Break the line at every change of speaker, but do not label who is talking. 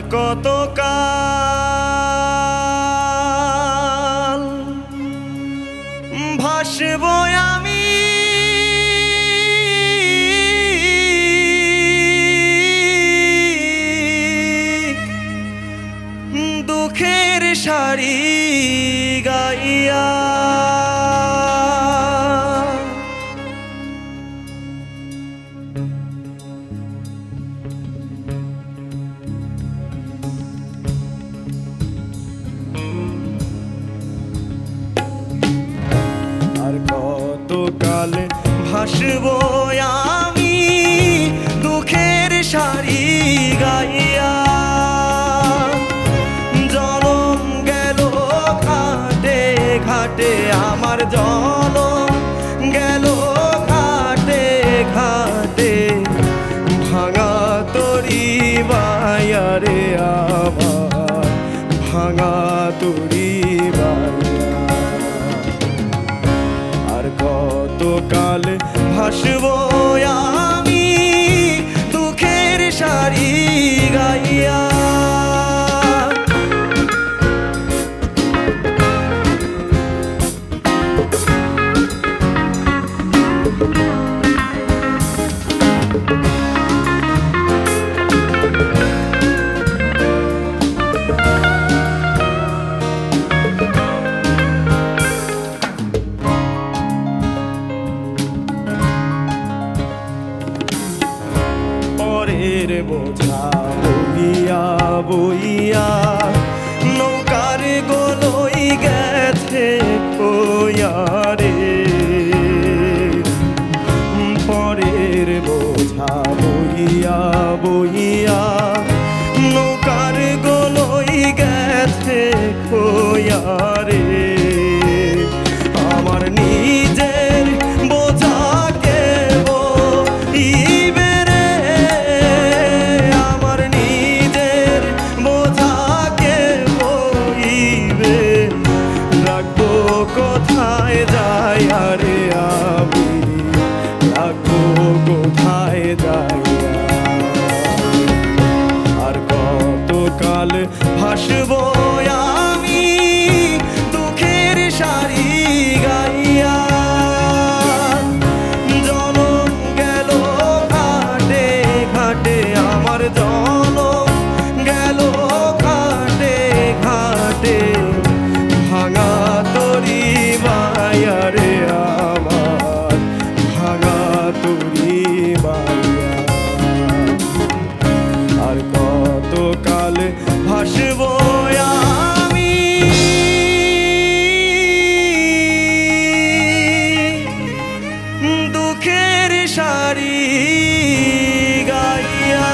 কতকাল ভাসব আমি? দুঃখের শাড়ি গাইয়া ভাসব আমি দুঃখের শাড়ি গাইয়া। জনম গেল ঘাটে ঘাটে আমার জনম গেল ঘাটে ঘাটে ভাঙা তরি বায়ারে আমার, ভাঙা তরি বায়া কতকাল ভাসব আমি দুঃখের শাড়ি গাইয়া। পরের বোঝা বইয়া বইয়া, নৌকার গোলই গেছে রে পরের বোঝা বইয়া বইয়া, নৌকার গোলই গেছে কইয়া কোথায় যায় আরে আমি? তরি মায়া আর কতকাল ভাসব আমি? দুঃখের শাড়ি গাইয়া।